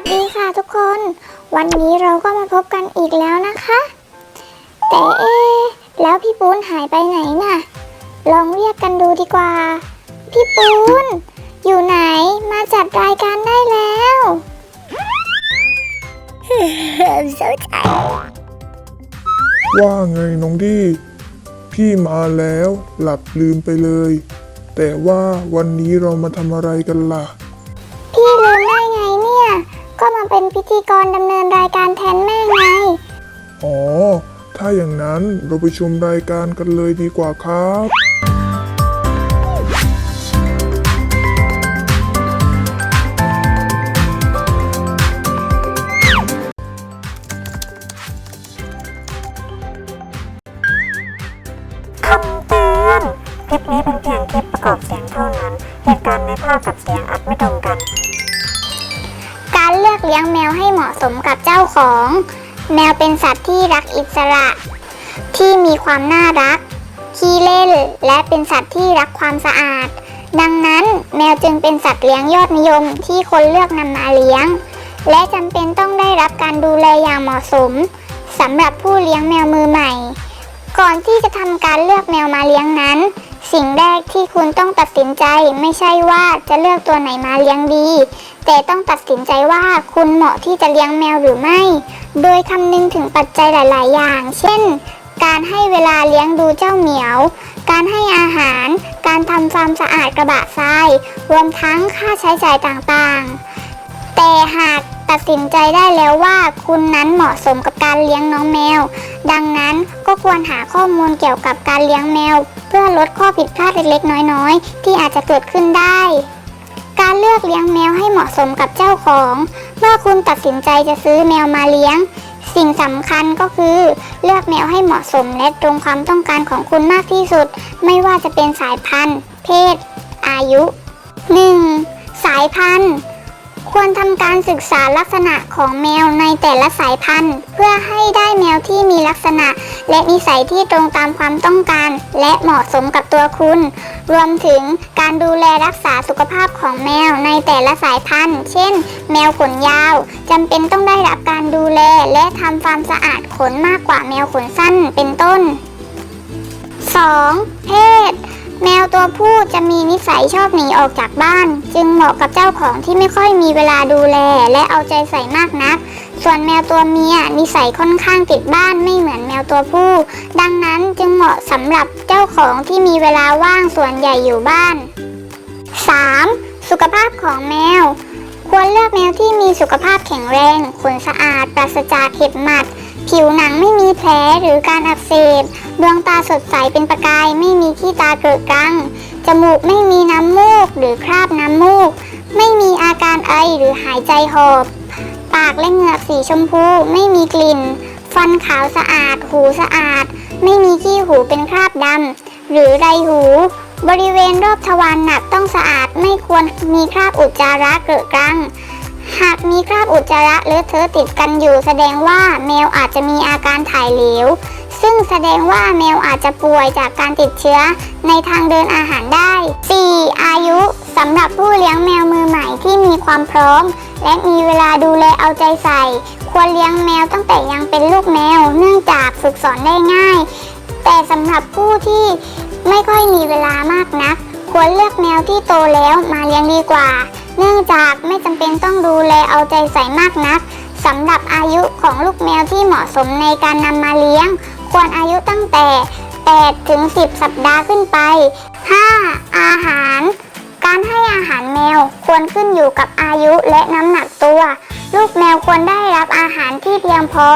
สดีค่ะทุกคน วันนี้เราก็มาพบกันอีกแล้วนะคะ แต่เอ๊ะแล้วพี่ปูนหายไปไหนน่ะ ลองเรียกกันดูดีกว่า พี่ปูน อยู่ไหนมาจัดรายการได้แล้วเสียใจว่าไงน้องดีพี่มาแล้วหลับลืมไปเลย แต่ว่าวันนี้เรามาทำอะไรกันล่ะ มาเป็นพิธีกรดำเนินรายการแทนแม่ไง อ๋อ ถ้าอย่างนั้นเราไปชมรายการกันเลยดีกว่าครับ คำเตือน คลิปนี้เป็นเพียงคลิปประกอบเสียงเท่านั้น เหตุการณ์ในภาพกับเสียงอาจไม่ตรงกันการ เลือกเลี้ยงแมวให้เหมาะสมกับเจ้าของ แมวเป็นสัตว์ที่รักอิสระ ที่มีความน่ารักขี้เล่น และเป็นสัตว์ที่รักความสะอาด ดังนั้นแมวจึงเป็นสัตว์เลี้ยงยอดนิยมที่คนเลือกนำมาเลี้ยง และจำเป็นต้องได้รับการดูแลอย่างเหมาะสมสำหรับผู้เลี้ยงแมวมือใหม่ ก่อนที่จะทำการเลือกแมวมาเลี้ยงนั้น สิ่งแรกที่คุณต้องตัดสินใจไม่ใช่ว่าจะเลือกตัวไหนมาเลี้ยงดี แต่ต้องตัดสินใจว่าคุณเหมาะที่จะเลี้ยงแมวหรือไม่ โดยคำนึงถึงปัจจัยหลาย ๆ อย่าง เช่น การให้เวลาเลี้ยงดูเจ้าเหมียว การให้อาหาร การทำความสะอาดกระบะทราย รวมทั้งค่าใช้จ่ายต่าง ๆ แต่หาก ตัดสินใจได้แล้วว่าคุณนั้นเหมาะสมกับการเลี้ยงน้องแมว ดังนั้นก็ควรหาข้อมูลเกี่ยวกับการเลี้ยงแมว เพื่อลดข้อผิดพลาดเล็กๆ น้อยๆ ที่อาจจะเกิดขึ้นได้ การเลือกเลี้ยงแมวให้เหมาะสมกับเจ้าของ เมื่อคุณตัดสินใจจะซื้อแมวมาเลี้ยง สิ่งสำคัญก็คือ เลือกแมวให้เหมาะสมและตรงความต้องการของคุณมากที่สุด ไม่ว่าจะเป็นสายพันธุ์ เพศ อายุ 1. สายพันธุ์ ควรทำการศึกษาลักษณะของแมวในแต่ละสายพันธุ์ เพื่อให้ได้แมวที่มีลักษณะ และนิสัยที่ตรงตามความต้องการ และเหมาะสมกับตัวคุณ รวมถึงการดูแลรักษาสุขภาพของแมวในแต่ละสายพันธุ์ เช่น แมวขนยาวจำเป็นต้องได้รับการดูแลและทำความสะอาดขนมากกว่าแมวขนสั้นเป็นต้น 2. เพศ แมวตัวผู้จะมีนิสัยชอบหนีออกจากบ้าน จึงเหมาะกับเจ้าของที่ไม่ค่อยมีเวลาดูแลและเอาใจใส่มากนัก ส่วนแมวตัวเมียนิสัยค่อนข้างติดบ้านไม่เหมือนแมวตัวผู้ ดังนั้นจึงเหมาะสำหรับเจ้าของที่มีเวลาว่างส่วนใหญ่อยู่บ้าน 3. สุขภาพของแมว ควรเลือกแมวที่มีสุขภาพแข็งแรง ขนสะอาด ปราศจากเห็บหมัด ผิวหนังไม่มีแผลหรือการอักเสบ ดวงตาสดใสเป็นประกาย ไม่มีขี้ตาเกิดกัง จมูกไม่มีน้ำมูก หรือคราบน้ำมูก ไม่มีอาการไอหรือหายใจหอบ ปากและเหงือกสีชมพู ไม่มีกลิ่น ฟันขาวสะอาด หูสะอาด ไม่มีขี้หูเป็นคราบดำหรือไรหู บริเวณรอบทวารหนักต้องสะอาดไม่ควรมีคราบอุจจาระเกิดกัง หากมีคราบอุจจาระเลอะเทอะติดกันอยู่ แสดงว่าแมวอาจจะมีอาการถ่ายเหลว ซึ่งแสดงว่าแมวอาจจะป่วยจากการติดเชื้อในทางเดินอาหารได้ 4. อายุสำหรับผู้เลี้ยงแมวมือใหม่ที่มีความพร้อม และมีเวลาดูแลเอาใจใส่ ควรเลี้ยงแมวตั้งแต่ยังเป็นลูกแมว เนื่องจากฝึกสอนได้ง่าย แต่สำหรับผู้ที่ไม่ค่อยมีเวลา ควรเลือกแมวที่โตแล้วมาเลี้ยงดีกว่า เนื่องจากไม่จำเป็นต้องดูแลเอาใจใส่มากนักสำหรับอายุของลูกแมวที่เหมาะสมในการนำมาเลี้ยง ควรอายุตั้งแต่ 8 ถึง 10 สัปดาห์ขึ้นไป 5. อาหาร การให้อาหารแมวควรขึ้นอยู่กับอายุและน้ำหนักตัว ลูกแมวควรได้รับอาหารที่เพียงพอ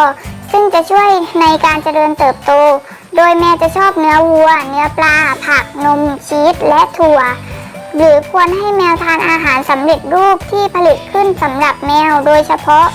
ซึ่งจะช่วยในการเจริญเติบโต โดยแมวจะชอบเนื้อวัว เนื้อปลา ผัก นม ชีส และถั่ว หรือควรให้แมวทานอาหารสำเร็จรูปที่ผลิตขึ้นสำหรับแมวโดยเฉพาะ